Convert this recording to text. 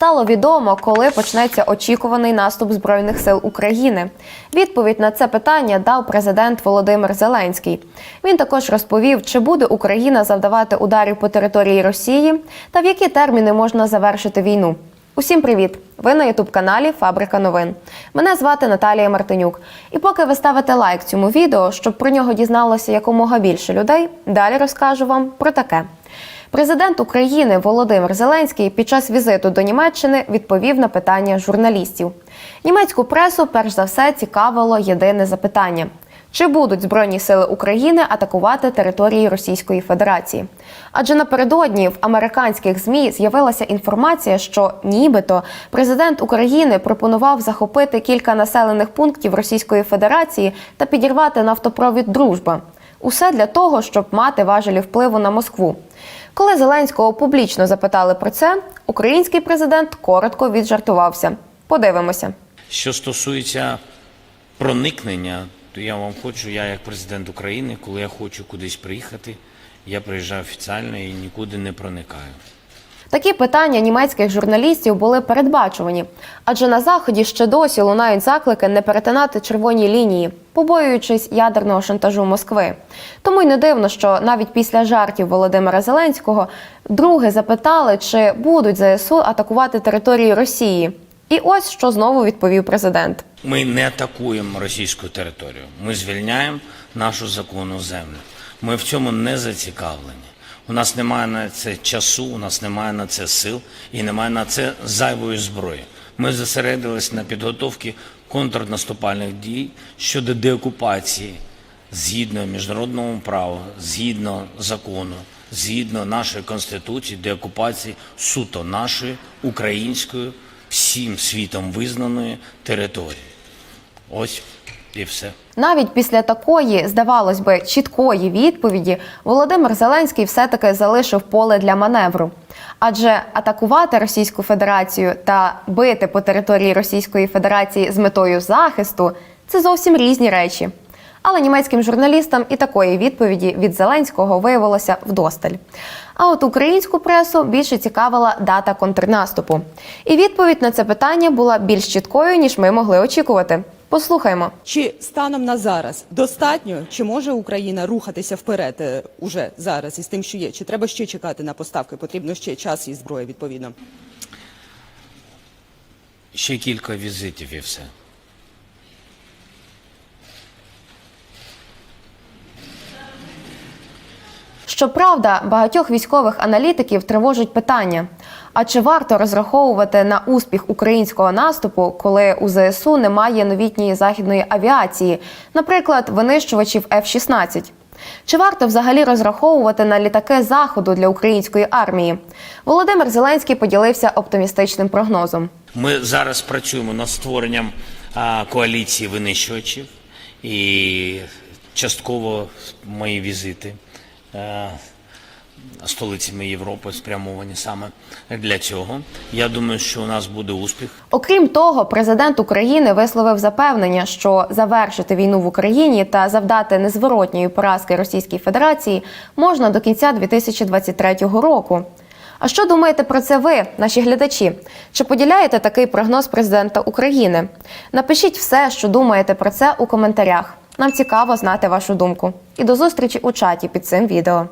Стало відомо, коли почнеться очікуваний наступ збройних сил України. Відповідь на це питання дав президент Володимир Зеленський. Він також розповів, чи буде Україна завдавати ударів по території Росії та в які терміни можна завершити війну. Усім привіт! Ви на ютуб-каналі Фабрика новин. Мене звати Наталія Мартинюк. І поки ви ставите лайк цьому відео, щоб про нього дізналося якомога більше людей, далі розкажу вам про таке. Президент України Володимир Зеленський під час візиту до Німеччини відповів на питання журналістів. Німецьку пресу перш за все цікавило єдине запитання: чи будуть збройні сили України атакувати території Російської Федерації? Адже напередодні в американських змі з'явилася інформація, що нібито президент України пропонував захопити кілька населених пунктів Російської Федерації та підірвати нафтопровід Дружба. Усе для того, щоб мати важелі впливу на Москву. Коли Зеленського публічно запитали про це, український президент коротко віджартувався. Подивимося. Що стосується проникнення, то я вам хочу, я як президент України, коли я хочу кудись приїхати, я приїжджаю офіціально і нікуди не проникаю. Такі питання німецьких журналістів були передбачувані, адже на заході ще досі лунають заклики не перетинати червоні лінії, побоюючись ядерного шантажу Москви. Тому й не дивно, що навіть після жартів Володимира Зеленського друге запитали, чи будуть ЗСУ атакувати території Росії. І ось що знову відповів президент. Ми не атакуємо російську територію. Ми звільняємо нашу законну землю. Ми в цьому не зацікавлені. У нас немає на це часу, у нас немає на це сил і немає на це зайвої зброї. Ми зосередились на підготовці контрнаступальних дій щодо деокупації згідно міжнародного права, згідно закону, згідно нашої конституції, деокупації суто нашої української всім світом визнаної території. Ось і все. Навіть після такої, здавалось би, чіткої відповіді Володимир Зеленський все-таки залишив поле для маневру. Адже атакувати Російську Федерацію та бити по території Російської Федерації з метою захисту це зовсім різні речі. Але німецьким журналістам і такої відповіді від Зеленського виявилося вдосталь. А от українську пресу більше цікавила дата контрнаступу. І відповідь на це питання була більш чіткою, ніж ми могли очікувати. Послухаймо. Чи станом на зараз достатньо, чи може Україна рухатися вперед е, уже зараз із тим, що є? Чи треба ще чекати на поставки? Потрібно ще час і зброя відповідно. Ще кілька візитів і все. Щоправда, багатьох військових аналітиків тривожить питання: а чи варто розраховувати на успіх українського наступу, коли у ЗСУ немає новітньої західної авіації, наприклад, винищувачів F-16? Чи варто взагалі розраховувати на літаки заходу для української армії? Володимир Зеленський поділився оптимістичним прогнозом. Ми зараз працюємо над створенням коаліції винищувачів і частково мої візити столицями Європи спрямовані саме для цього. Я думаю, що у нас буде успіх. Окрім того, президент України висловив запевнення, що завершити війну в Україні та завдати незворотньої поразки Російській Федерації можна до кінця 2023 року. А що думаєте про це ви, наші глядачі? Чи поділяєте такий прогноз президента України? Напишіть все, що думаєте про це у коментарях. Нам цікаво знати вашу думку. І до зустрічі у чаті під цим відео.